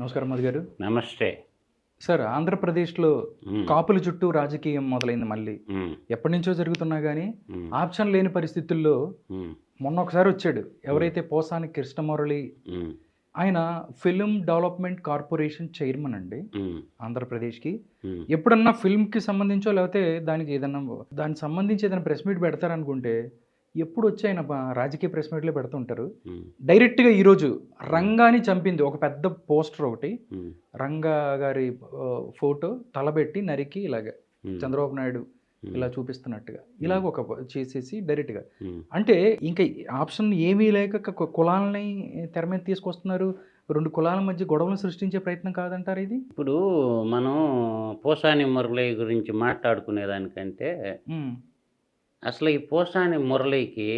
నమస్కారం మధు గారు. నమస్తే. సార్ ఆంధ్రప్రదేశ్లో కాపుల చుట్టూ రాజకీయం మొదలైంది మళ్ళీ. ఎప్పటి నుంచో జరుగుతున్నా కానీ ఆప్షన్ లేని పరిస్థితుల్లో మొన్న ఒకసారి వచ్చాడు. ఎవరైతే పోసాని కృష్ణమురళి ఆయన ఫిల్మ్ డెవలప్మెంట్ కార్పొరేషన్ చైర్మన్ అండి ఆంధ్రప్రదేశ్కి. ఎప్పుడన్నా ఫిల్మ్కి సంబంధించో లేకపోతే దానికి ఏదన్నా దానికి సంబంధించి ఏదైనా ప్రెస్ మీట్ పెడతారనుకుంటే ఎప్పుడు వచ్చి ఆయన రాజకీయ ప్రెస్ మీట్లో పెడుతుంటారు. డైరెక్ట్గా ఈరోజు రంగాని చంపింది ఒక పెద్ద పోస్టర్ ఒకటి. రంగా గారి ఫోటో తలబెట్టి నరికి ఇలాగ చంద్రబాబు నాయుడు ఇలా చూపిస్తున్నట్టుగా. ఇలాగ ఒక చేసేసి డైరెక్ట్గా. అంటే ఇంకా ఆప్షన్ ఏమీ లేక కులాలని తెర మీద తీసుకొస్తున్నారు. రెండు కులాల మధ్య గొడవలు సృష్టించే ప్రయత్నం కాదంటారు ఇది? ఇప్పుడు మనం పోసాని మురళి గురించి మాట్లాడుకునే దానికంటే ఉమ్, అసలు ఈ పోసాని మురళికి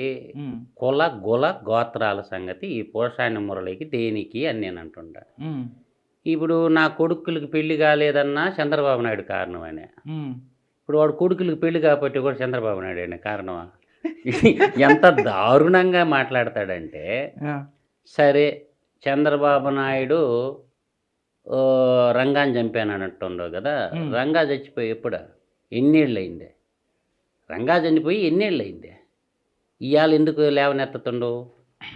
కుల గుల గోత్రాల సంగతి ఈ పోసాని మురళికి దేనికి అని నేను అంటుండా. ఇప్పుడు నా కొడుకులకి పెళ్ళి కాలేదన్నా చంద్రబాబు నాయుడు కారణమనే. ఇప్పుడు వాడు కొడుకులకి పెళ్ళి కాబట్టి కూడా చంద్రబాబు నాయుడు అనే కారణమా? ఎంత దారుణంగా మాట్లాడతాడంటే సరే చంద్రబాబు నాయుడు రంగాన్ని చంపానన్నట్టుండవు కదా? మ్. రంగా చచ్చిపోయి ఎప్పుడా? ఎన్నేళ్ళు అయిందే రంగా చనిపోయి ఎన్నేళ్ళు అయిందే ఇవాళ ఎందుకు లేవనెత్తుతుండవు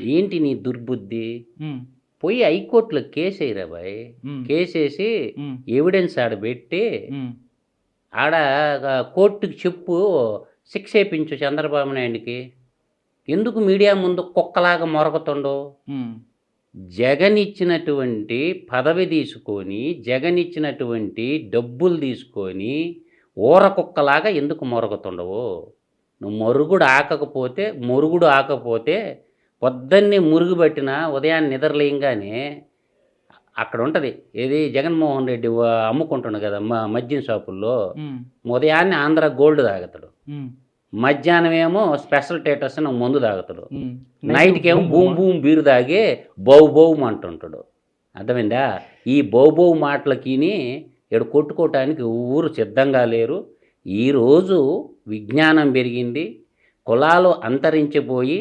ఏంటి నీ దుర్బుద్ధి? పోయి హైకోర్టులో కేసు వేయరా బాయ్? కేసేసి ఉమ్, ఎవిడెన్స్ ఆడ పెట్టి ఆడ కోర్టుకి చెప్పు శిక్ష వేయించు చంద్రబాబు నాయుడికి. ఎందుకు మీడియా ముందు కుక్కలాగా మొరగతుండవు జగన్ ఇచ్చినటువంటి పదవి తీసుకొని జగన్ ఇచ్చినటువంటి డబ్బులు తీసుకొని ఊర కుక్కలాగా ఎందుకు మొరుగుతుండవు? నువ్వు మరుగుడు ఆకకపోతే మురుగుడు ఆకపోతే పొద్దున్నే మురుగు పట్టిన ఉదయాన్నే నిద్రలేయంగానే అక్కడ ఉంటుంది ఏది జగన్మోహన్ రెడ్డి అమ్ముకుంటుండు కదా మ మద్యం షాపుల్లో. ఉదయాన్నే ఆంధ్ర గోల్డ్ తాగుతాడు. మధ్యాహ్నం ఏమో స్పెషల్ అని మందు తాగుతాడు. నైట్కి ఏమో బూమ్ బూమ్ బీరు తాగి బౌ బౌమ్ అంటుంటాడు. అర్థమైందా? ఈ బౌ బౌ మాటలకిని ఇక్కడ కొట్టుకోవటానికి ఊరు సిద్ధంగా లేరు. ఈరోజు విజ్ఞానం పెరిగింది. కులాలు అంతరించిపోయి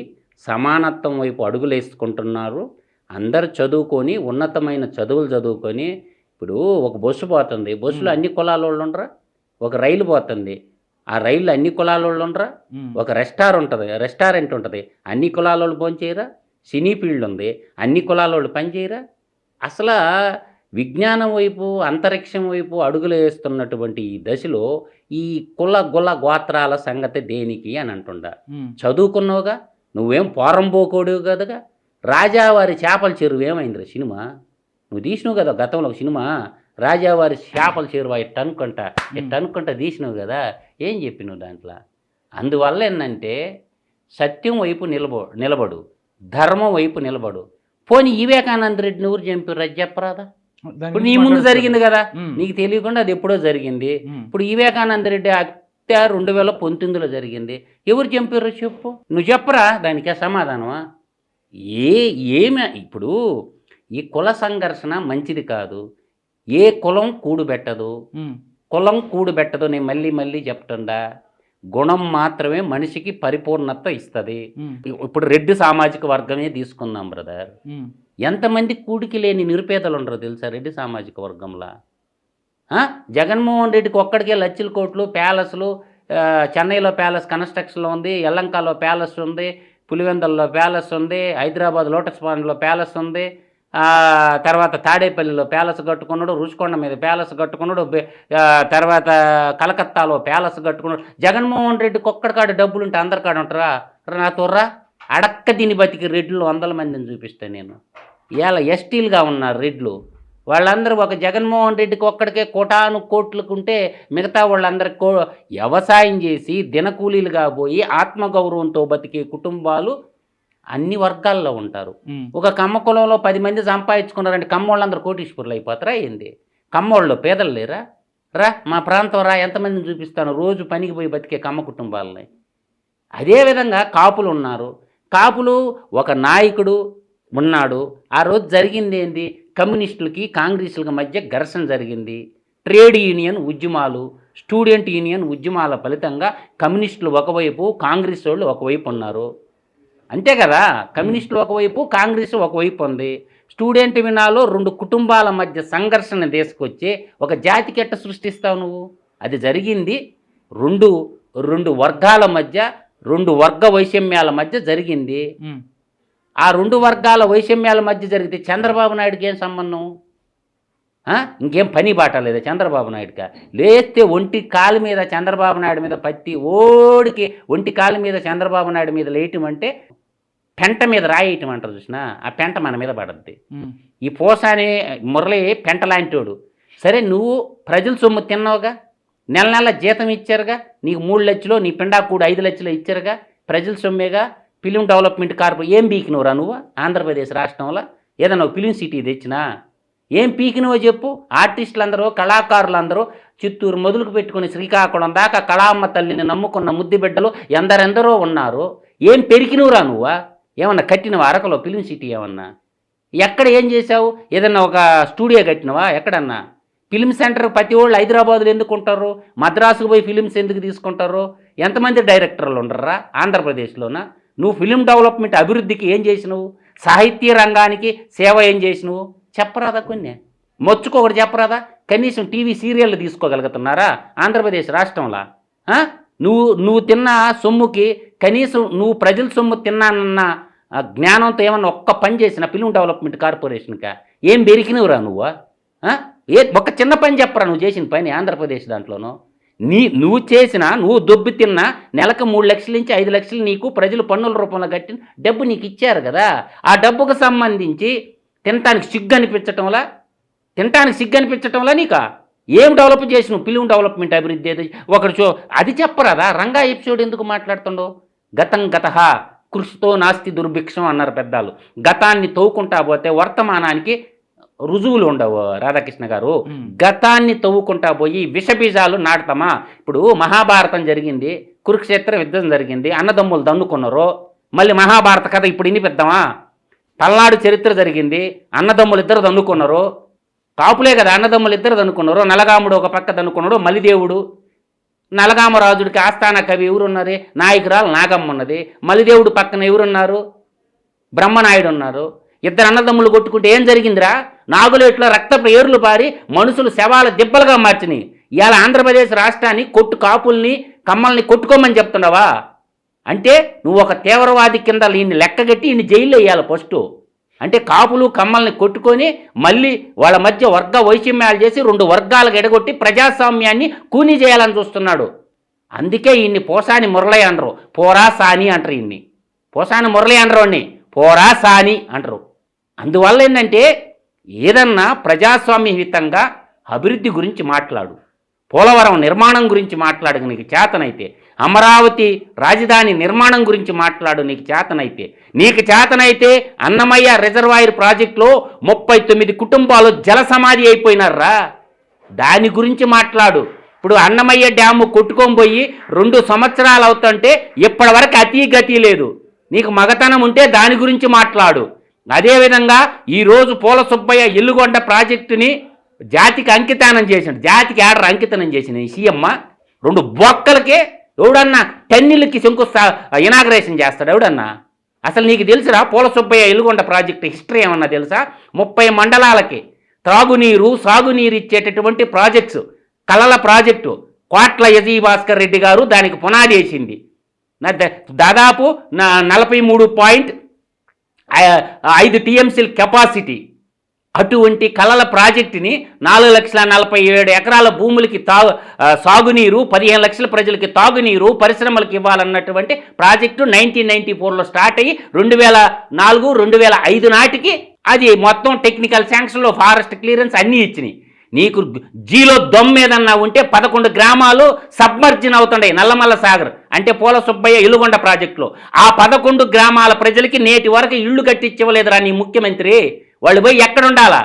సమానత్వం వైపు అడుగులేసుకుంటున్నారు అందరు చదువుకొని ఉన్నతమైన చదువులు చదువుకొని ఇప్పుడు ఒక బస్సు పోతుంది. బస్సులో అన్ని కులాల వాళ్ళు ఉండరా? ఒక రైలు పోతుంది. ఆ రైలు అన్ని కులాల వాళ్ళు ఉండరా? ఒక రెస్టారెంట్ ఉంటుంది. రెస్టారెంట్ ఉంటుంది. అన్ని కులాల వాళ్ళు పనిచేయరా? సినీ ఫీల్డ్ ఉంది. అన్ని కులాల వాళ్ళు పనిచేయరా? అసలు విజ్ఞానం వైపు అంతరిక్షం వైపు అడుగులు వేస్తున్నటువంటి ఈ దశలో ఈ కుల గుల గోత్రాల సంగతి దేనికి అని అంటుండ. చదువుకున్నావుగా? నువ్వేం పోరంబోకోడివి కదగా? రాజావారి చేపల చెరువు ఏమైందిరా సినిమా? నువ్వు తీసినావు కదా గతంలో ఒక సినిమా? రాజావారి చేపల చెరువు ఇట్ట అనుకుంటా ఇట్ట అనుకుంటా తీసినావు కదా? ఏం చెప్పినావు దాంట్లో? అందువల్ల ఏంటంటే సత్యం వైపు నిలబో నిలబడు ధర్మం వైపు నిలబడు. పోనీ వివేకానంద రెడ్డి నువ్వు చంపారు అది చెప్పరాదా? ఇప్పుడు నీ ముందు. జరిగింది కదా? నీకు తెలియకుండా అది ఎప్పుడో జరిగింది. ఇప్పుడు వివేకానంద రెడ్డి హత్య రెండు వేల పంతొమ్మిదిలో జరిగింది. ఎవరు చంపారో చెప్పు? నువ్వు చెప్పరా? దానికే సమాధానమా? ఏ ఏమి? ఇప్పుడు ఈ కుల సంఘర్షణ మంచిది కాదు. ఏ కులం కూడుబెట్టదు కులం కూడుబెట్టదు నేను మళ్ళీ మళ్ళీ చెప్తుండా? గుణం మాత్రమే మనిషికి పరిపూర్ణత ఇస్తుంది. ఇప్పుడు రెడ్డి సామాజిక వర్గమే తీసుకుందాం బ్రదర్. ఎంతమంది కూడికి లేని నిరుపేదలు ఉండరు తెలుసా రెడ్డి సామాజిక వర్గంలో? జగన్మోహన్ రెడ్డికి ఒక్కడికే లచ్చల కోట్లు ప్యాలెస్లు చెన్నైలో ప్యాలెస్ కన్స్ట్రక్షన్లో ఉంది ఎల్లంకాలో ప్యాలెస్ ఉంది పులివెందల్లో ప్యాలెస్ ఉంది హైదరాబాద్ లోటస్ పాండ్లో ప్యాలెస్ ఉంది తర్వాత తాడేపల్లిలో ప్యాలెస్ కట్టుకున్నాడు రుషికొండ మీద ప్యాలెస్ కట్టుకున్నాడు తర్వాత కలకత్తాలో ప్యాలెస్ కట్టుకున్నాడు. జగన్మోహన్ రెడ్డికి ఒక్కడికాడ డబ్బులు ఉంటే అందరికాడ ఉంటారా? నా నాతో అడక్క దీని బతికి రెడ్లు వందల మందిని చూపిస్తాను నేను. ఇవాళ ఎస్టీలుగా ఉన్నారు రెడ్లు వాళ్ళందరూ ఒక జగన్మోహన్ రెడ్డికి ఒక్కడికే కోటాను కోట్లకు ఉంటే మిగతా వాళ్ళందరికి కో వ్యవసాయం చేసి దినకూలీలుగా పోయి ఆత్మగౌరవంతో బతికే కుటుంబాలు అన్ని వర్గాల్లో ఉంటారు. ఒక కమ్మ కులంలో పది మంది సంపాదించుకున్నారంటే కమ్మోళ్ళందరూ కోటీశ్వరులు అయిపోతారా ఏంది? కమ్మోళ్ళు పేదలు లేరా? రా మా ప్రాంతం రా ఎంతమందిని చూపిస్తాను? రోజు పనికి పోయి బతికే కమ్మ కుటుంబాలని. అదేవిధంగా కాపులు ఉన్నారు. కాపులు ఒక నాయకుడు ఉన్నాడు. ఆ రోజు జరిగింది ఏంది? కమ్యూనిస్టులకి కాంగ్రెస్లకి మధ్య ఘర్షణ జరిగింది. ట్రేడ్ యూనియన్ ఉద్యమాలు స్టూడెంట్ యూనియన్ ఉద్యమాల ఫలితంగా కమ్యూనిస్టులు ఒకవైపు కాంగ్రెస్ వాళ్ళు ఒకవైపు ఉన్నారు. అంతే కదా? కమ్యూనిస్టులు ఒకవైపు కాంగ్రెస్ ఒకవైపు ఉంది. స్టూడెంట్ వినాలో రెండు కుటుంబాల మధ్య సంఘర్షణ తీసుకొచ్చి ఒక జాతికి ఎట్ట సృష్టిస్తావు నువ్వు? అది జరిగింది. రెండు రెండు వర్గాల మధ్య రెండు వర్గ వైషమ్యాల మధ్య జరిగింది. ఆ రెండు వర్గాల వైషమ్యాల మధ్య జరిగితే చంద్రబాబు నాయుడుకి ఏం సంబంధం? ఇంకేం పని బాట లేదా చంద్రబాబు నాయుడుగా లేస్తే ఒంటి కాలు మీద చంద్రబాబు నాయుడు మీద పత్తి ఓడికి ఒంటి కాలు మీద చంద్రబాబు నాయుడు మీద లేయటం అంటే పెంట మీద రాయటం అంటారు చూసిన? ఆ పెంట మన మీద పడద్ది. ఈ పోసాని మురళి పెంట లాంటివాడు సరే నువ్వు ప్రజల సొమ్ము తిన్నావుగా? నెల నెల జీతం ఇచ్చారుగా నీకు మూడు లక్షలు నీ పిండా కూడా ఐదు లక్షలు ఇచ్చారుగా ప్రజల సొమ్మేగా ఫిలిం డెవలప్మెంట్ కార్పొరేషన్ ఏం పీకినవురా నువ్వు? ఆంధ్రప్రదేశ్ రాష్ట్రంలో ఏదన్నా ఫిలిం సిటీ తెచ్చినా? ఏం పీకినవో చెప్పు. ఆర్టిస్టులు అందరూ చిత్తూరు మొదలుకు పెట్టుకుని శ్రీకాకుళం దాకా కళామ్మ తల్లిని నమ్ముకున్న ముద్ది బిడ్డలు ఎందరెందరో ఉన్నారు. ఏం పెరికినవురా నువ్వా? ఏమన్నా కట్టినవా? అరకలో ఫిలిం సిటీ ఏమన్నా? ఎక్కడ ఏం చేసావు ఏదన్నా ఒక స్టూడియో కట్టినవా? ఎక్కడన్నా? ఫిలిం సెంటర్ ప్రతి వాళ్ళు హైదరాబాద్లో ఎందుకు ఉంటారు? మద్రాసుకు పోయి ఫిలిమ్స్ ఎందుకు తీసుకుంటారు? ఎంతమంది డైరెక్టర్లు ఉండరా ఆంధ్రప్రదేశ్లోన? నువ్వు ఫిలిం డెవలప్మెంట్ అభివృద్ధికి ఏం చేసినావు? సాహిత్య రంగానికి సేవ ఏం చేసినావు? చెప్పరాదా కొన్ని? మొచ్చుకొకటి చెప్పరాదా? కనీసం టీవీ సీరియళ్ళు తీసుకోగలుగుతున్నారా ఆంధ్రప్రదేశ్ రాష్ట్రంలో? నువ్వు నువ్వు తిన్న సొమ్ముకి కనీసం నువ్వు ప్రజల సొమ్ము తిన్నానన్న జ్ఞానంతో ఏమన్నా ఒక్క పని చేసిన ఫిలిం డెవలప్మెంట్ కార్పొరేషన్కా? ఏం బెరికినవురా నువ్వు? ఏ ఒక చిన్న పని చెప్పరా నువ్వు చేసిన పని ఆంధ్రప్రదేశ్ దాంట్లోనూ? నీ నువ్వు చేసిన నువ్వు దొబ్బి తిన్నా నెలకు మూడు లక్షల నుంచి ఐదు లక్షలు నీకు ప్రజలు పన్నుల రూపంలో కట్టిన డబ్బు నీకు ఇచ్చారు కదా. ఆ డబ్బుకు సంబంధించి తినటానికి సిగ్గు అనిపించటంలా? తినటానికి సిగ్గు అనిపించటంలా నీకా? ఏం డెవలప్ చేసి నువ్వు ఫిలిం డెవలప్మెంట్ అభివృద్ధి ఏది? ఒకటి చూ అది చెప్పరాదా? రంగా ఎపిసోడ్ ఎందుకు మాట్లాడుతుండో? గతం గత కృషితో నాస్తి దుర్భిక్షం అన్నారు పెద్దాలు. గతాన్ని తవ్వుకుంటా పోతే వర్తమానానికి రుజువులు ఉండవు రాధాకృష్ణ గారు. గతాన్ని తవ్వుకుంటా పోయి విషబీజాలు నాటుతామా? ఇప్పుడు మహాభారతం జరిగింది కురుక్షేత్ర యుద్ధం జరిగింది అన్నదమ్ములు దన్నుకున్నారు. మళ్ళీ మహాభారత కథ ఇప్పుడు ఇనిపిద్దామా పల్నాడు చరిత్ర జరిగింది అన్నదమ్ములు ఇద్దరు దన్నుకున్నారు. కాపులే కదా అన్నదమ్ములు ఇద్దరు దన్నుకున్నారు. నలగాముడు ఒక పక్క దన్నుకున్నాడు మలిదేవుడు. నలగామరాజుడికి ఆస్థాన కవి ఎవరున్నది నాయకురాలు నాగమ్మ ఉన్నది. మలిదేవుడు పక్కన ఎవరున్నారు? బ్రహ్మనాయుడు ఉన్నారు. ఇద్దరు అన్నదమ్ములు కొట్టుకుంటే ఏం జరిగిందిరా? నాగులేట్లో రక్త ఏర్లు పారి మనుషులు శవాల దిబ్బలుగా మార్చినాయి. ఇవాళ ఆంధ్రప్రదేశ్ రాష్ట్రాన్ని కొట్టు కాపుల్ని కమ్మల్ని కొట్టుకోమని చెప్తున్నావా? అంటే నువ్వు ఒక తీవ్రవాది కింద ఈయన్ని లెక్కగట్టి ఈయన్ని జైల్లో వేయాలి ఫస్ట్ అంటే కాపులు కమ్మల్ని కొట్టుకొని మళ్ళీ వాళ్ళ మధ్య వర్గ వైషమ్యాలు చేసి రెండు వర్గాలకు ఎడగొట్టి ప్రజాస్వామ్యాన్ని కూనీ చేయాలని చూస్తున్నాడు. అందుకే ఈయన్ని పోసాని మురళయ్య అనరు పోరా సాని అంటారు ఈయన్ని. పోసాని మురళి అనరు పోరా సాని అంటారు. అందువల్ల ఏంటంటే ఏదన్నా ప్రజాస్వామ్యహితంగా అభివృద్ధి గురించి మాట్లాడు. పోలవరం నిర్మాణం గురించి మాట్లాడు నీకు చేతనైతే. అమరావతి రాజధాని నిర్మాణం గురించి మాట్లాడు నీకు చేతనైతే. నీకు చేతనైతే అన్నమయ్య రిజర్వాయర్ ప్రాజెక్టులో ముప్పై తొమ్మిది కుటుంబాలు జల సమాధి అయిపోయినారా దాని గురించి మాట్లాడు. ఇప్పుడు అన్నమయ్య డ్యాము కొట్టుకొని పోయి రెండు సంవత్సరాలు అవుతుంటే ఇప్పటివరకు అతీ అతి గతి లేదు. నీకు మగతనం ఉంటే దాని గురించి మాట్లాడు. అదేవిధంగా ఈరోజు పూల సుబ్బయ్య ఎల్లుగొండ ప్రాజెక్టుని జాతికి అంకితానం చేసిండు జాతికి ఆర్డర్ అంకితనం చేసిన ఈ సీఎమ్మ రెండు బొక్కలకే ఎవడన్నా టెన్నిళ్ళకి శంకు ఇనాగ్రేషన్ చేస్తాడు ఎవడన్నా? అసలు నీకు తెలుసురా పూల సుబ్బయ్య ఎల్లుగొండ ప్రాజెక్టు హిస్టరీ ఏమన్నా తెలుసా? ముప్పై మండలాలకి త్రాగునీరు సాగునీరు ఇచ్చేటటువంటి ప్రాజెక్ట్స్. కలల ప్రాజెక్టు. కోట్ల యజీ భాస్కర్ రెడ్డి గారు దానికి పునాది వేసింది. దాదాపు నా నలభై మూడు పాయింట్ ఐదు టీఎంసీల కెపాసిటీ అటువంటి కళల ప్రాజెక్టుని నాలుగు లక్షల నలభై ఏడు ఎకరాల భూములకి తా సాగునీరు పదిహేను లక్షల ప్రజలకి తాగునీరు పరిశ్రమలకు ఇవ్వాలన్నటువంటి ప్రాజెక్టు నైన్టీన్ నైన్టీ ఫోర్లో స్టార్ట్ అయ్యి రెండు వేల నాలుగు రెండు వేల ఐదు నాటికి అది మొత్తం టెక్నికల్ శాంక్షన్లో ఫారెస్ట్ క్లియరెన్స్ అన్నీ ఇచ్చినాయి. నీకు జీలో దొమ్మేదన్నా ఉంటే పదకొండు గ్రామాలు సబ్మర్జిన్ అవుతుండే నల్లమల్ల సాగర్. అంటే పోల సుబ్బయ్య ఇలుగొండ ప్రాజెక్టులో. ఆ పదకొండు గ్రామాల ప్రజలకి నేటి వరకు ఇళ్ళు కట్టించవలేదురా నీ ముఖ్యమంత్రి. వాళ్ళు పోయి ఎక్కడ ఉండాలా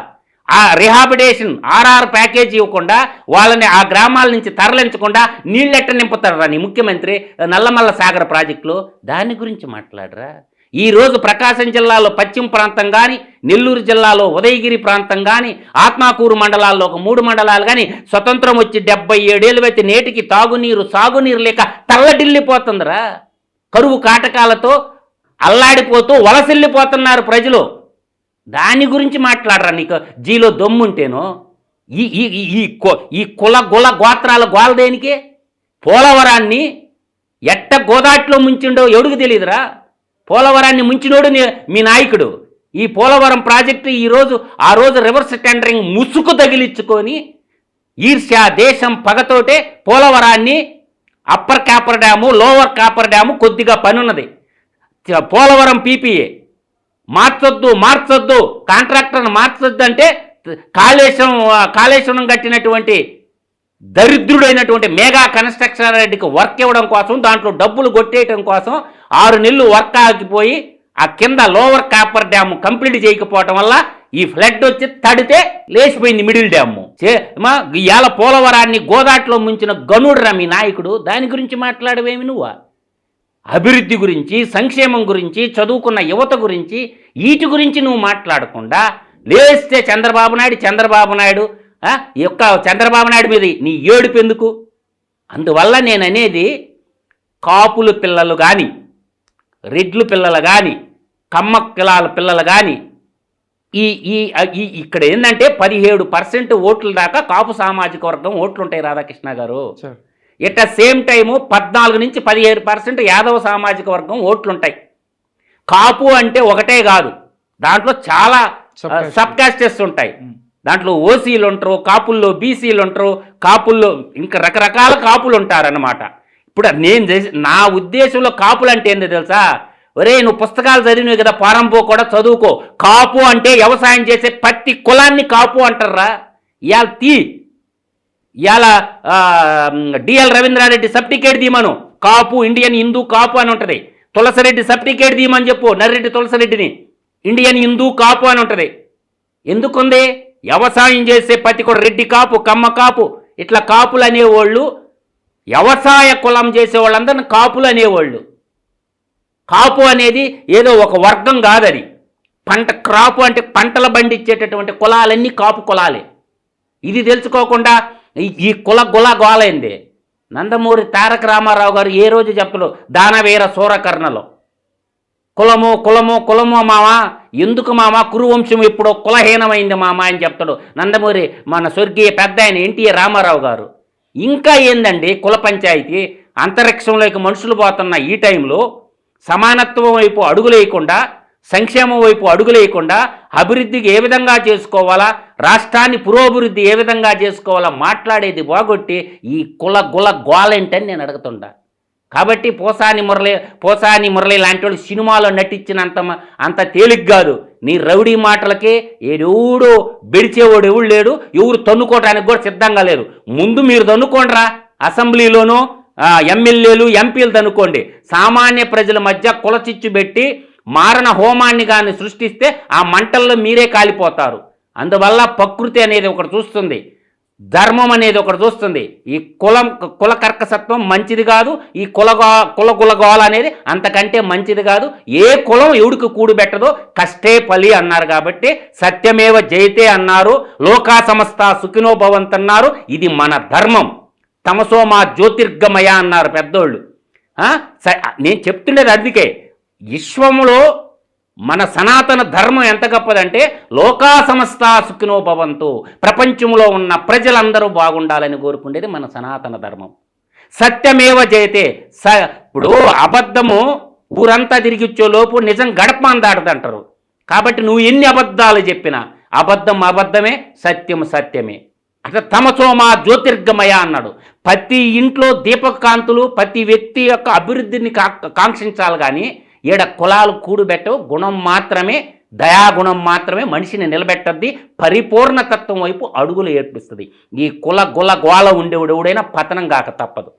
ఆ రిహాబిటేషన్ ఆర్ఆర్ ప్యాకేజ్ ఇవ్వకుండా వాళ్ళని ఆ గ్రామాల నుంచి తరలించకుండా నీళ్ళెట్ట నింపుతారా నీ ముఖ్యమంత్రి నల్లమల్ల సాగర్ ప్రాజెక్టులో? దాని గురించి మాట్లాడరా. ఈరోజు ప్రకాశం జిల్లాలో పశ్చిమ ప్రాంతం కానీ నెల్లూరు జిల్లాలో ఉదయగిరి ప్రాంతం కానీ ఆత్మాకూరు మండలాల్లో ఒక మూడు మండలాలు కానీ స్వతంత్రం వచ్చి డెబ్బై ఏడేళ్ళు అయితే నేటికి తాగునీరు సాగునీరు లేక తల్లడిల్లిపోతుందిరా. కరువు కాటకాలతో అల్లాడిపోతూ వలసిల్లిపోతున్నారు ప్రజలు. దాని గురించి మాట్లాడరా నీకు? జీలో దమ్ముంటేనో. ఈ ఈ ఈ- ఈ ఈ కుల గుల గోత్రాల గోల దేనికి పోలవరాన్ని ఎట్ట గోదాట్లో ముంచిండో ఎవడికి తెలియదురా పోలవరాన్ని ముంచినోడు మీ నాయకుడు. ఈ పోలవరం ప్రాజెక్టు ఈరోజు ఆ రోజు రివర్స్ టెండరింగ్ ముసుగు తగిలించుకొని ఈర్ష్యా దేశం పగతోటే పోలవరాన్ని upper coffer dam lower coffer dam కొద్దిగా పనున్నది. పోలవరం పీపీఏ. మార్చొద్దు మార్చొద్దు. కాంట్రాక్టర్ని మార్చొద్దు అంటే కాళేశ్వరం కాళేశ్వరం కట్టినటువంటి దరిద్రుడైనటువంటి మేఘా కన్స్ట్రక్షన్ రెడ్డికి వర్క్ ఇవ్వడం కోసం దాంట్లో డబ్బులు కొట్టేయడం కోసం ఆరు నెలలు వర్క్ ఆగిపోయి ఆ కింద లోవర్ కాపర్ డ్యామ్ కంప్లీట్ చేయకపోవటం వల్ల ఈ ఫ్లడ్ వచ్చి తడితే లేచిపోయింది మిడిల్ డ్యాము ఇవాళ పోలవరాన్ని గోదాట్లో ముంచిన గనుడురా మీ నాయకుడు దాని గురించి మాట్లాడవేమి నువ్వా? అభివృద్ధి గురించి సంక్షేమం గురించి చదువుకున్న యువత గురించి వీటి గురించి నువ్వు మాట్లాడకుండా లేస్తే చంద్రబాబు నాయుడు చంద్రబాబు నాయుడు ఈ యొక్క చంద్రబాబు నాయుడు మీద నీ ఏడుపెందుకు అందువల్ల నేను అనేది కాపులు పిల్లలు కానీ రెడ్లు పిల్లలు కానీ కమ్మ పిల్లల పిల్లలు కానీ ఈ ఈ ఈ ఇక్కడ ఏంటంటే పదిహేడు పర్సెంట్ ఓట్ల దాకా కాపు సామాజిక వర్గం ఓట్లు ఉంటాయి రాధాకృష్ణ గారు. ఎట్ ద సేమ్ టైము పద్నాలుగు నుంచి పదిహేడు పర్సెంట్ యాదవ సామాజిక వర్గం ఓట్లుంటాయి. కాపు అంటే ఒకటే కాదు. దాంట్లో చాలా. సబ్ కాస్టెస్ ఉంటాయి. దాంట్లో ఓసీలు ఉంటారు కాపుల్లో బీసీలు ఉంటారు కాపుల్లో ఇంకా రకరకాల కాపులు ఉంటారన్నమాట ఇప్పుడు నేను చేసి నా ఉద్దేశంలో కాపులు అంటే ఏందో తెలుసా? ఒరే నువ్వు పుస్తకాలు చదివినవి కదా పారంపో కూడా చదువుకో. కాపు అంటే వ్యవసాయం చేసే ప్రతి కులాన్ని కాపు అంటారా? ఇవాళ తీ. ఇవాళ డిఎల్ రవీంద్రారెడ్డి సర్టిఫికేట్ తీయమను. కాపు ఇండియన్ హిందూ కాపు అని ఉంటుంది. తులసిరెడ్డి సర్టిఫికేట్ తీయమని చెప్పు నర్రెడ్డి తులసిరెడ్డిని. ఇండియన్ హిందూ కాపు అని ఉంటుంది. ఎందుకుంది? వ్యవసాయం చేసే ప్రతి కూడా రెడ్డి కాపు కమ్మ కాపు. ఇట్లా కాపులు అనేవాళ్ళు వ్యవసాయ కులం చేసే వాళ్ళందరిని కాపులు అనేవాళ్ళు. కాపు అనేది ఏదో ఒక వర్గం కాదది. పంట క్రాపు అంటే పంటల బండిచ్చేటటువంటి కులాలన్నీ కాపు కులాలే. ఇది తెలుసుకోకుండా ఈ- ఈ కుల గుల గోలైంది. నందమూరి తారక రామారావు గారు ఏ రోజు చెప్పలు దానవీర సూరకర్ణలో కులము కులము కులము మామా ఎందుకు మామ? కురువంశం ఇప్పుడు కులహీనమైంది మామ అని చెప్తాడు నందమూరి మన స్వర్గీయ పెద్ద ఆయన ఎన్టీఆర్ రామారావు గారు. ఇంకా ఏందండి కుల పంచాయతీ? అంతరిక్షంలోకి మనుషులు పోతున్న ఈ టైంలో సమానత్వం వైపు అడుగులేయకుండా సంక్షేమం వైపు అడుగులేయకుండా అభివృద్ధికి ఏ విధంగా చేసుకోవాలా? రాష్ట్రాన్ని పురోభివృద్ధి ఏ విధంగా చేసుకోవాలా? మాట్లాడేది బాగొట్టి ఈ కుల గుల గోలేంటని నేను అడుగుతుండా. కాబట్టి పోసాని మురళి పోసాని మురళి లాంటి వాళ్ళు సినిమాలో నటించినంత అంత తేలిక కాదు. నీ రౌడీ మాటలకే ఎవడు బెడిచేవాడు ఎవడు లేడు ఎవరు తన్నుకోవడానికి కూడా సిద్ధంగా లేరు. ముందు మీరు తన్నుకోండిరా. అసెంబ్లీలోనూ ఎమ్మెల్యేలు ఎంపీలు తనుకోండి సామాన్య ప్రజల మధ్య కులచిచ్చు పెట్టి మారణ హోమాన్ని కానీ సృష్టిస్తే ఆ మంటల్లో మీరే కాలిపోతారు. అందువల్ల ప్రకృతి అనేది ఒకటి చూస్తుంది. ధర్మం అనేది ఒకటి చూస్తుంది. ఈ కులం కుల కర్కసత్వం మంచిది కాదు ఈ కుల గో- కుల కులగోళ అనేది అంతకంటే మంచిది కాదు. ఏ కులం ఎవడికి కూడుబెట్టదో కష్టే పలి అన్నారు కాబట్టి సత్యమేవ జయతే అన్నారు లోకా సమస్త సుఖినో భవంత్ అన్నారు ఇది మన ధర్మం. తమసో మా జ్యోతిర్గమయ అన్నారు పెద్దోళ్ళు. నేను చెప్తుండేది అందుకే. విశ్వంలో మన సనాతన ధర్మం ఎంత గొప్పదంటే లోకా సమస్తా సుఖినో భవంతు. ప్రపంచంలో ఉన్న ప్రజలందరూ బాగుండాలని కోరుకునేది మన సనాతన ధర్మం. సత్యమేవ జయతే స ఇప్పుడు అబద్ధము ఊరంతా తిరిగిచ్చే లోపు నిజం గడప దాటదంటారు కాబట్టి నువ్వు ఎన్ని అబద్ధాలు చెప్పినా అబద్ధం అబద్ధమే సత్యం సత్యమే. అంటే తమసోమా జ్యోతిర్గమయ అన్నాడు. ప్రతి ఇంట్లో దీపకాంతులు ప్రతి వ్యక్తి యొక్క అభివృద్ధిని కా- కాంక్షించాలి కానీ ఈడ కులాలు కూడుబెట్టవు గుణం మాత్రమే దయాగుణం మాత్రమే మనిషిని నిలబెట్టద్ది పరిపూర్ణతత్వం వైపు అడుగులు ఏర్పిస్తుంది. ఈ కుల గుల గోళ ఉండేవాడు ఎవడైనా పతనం కాక తప్పదు.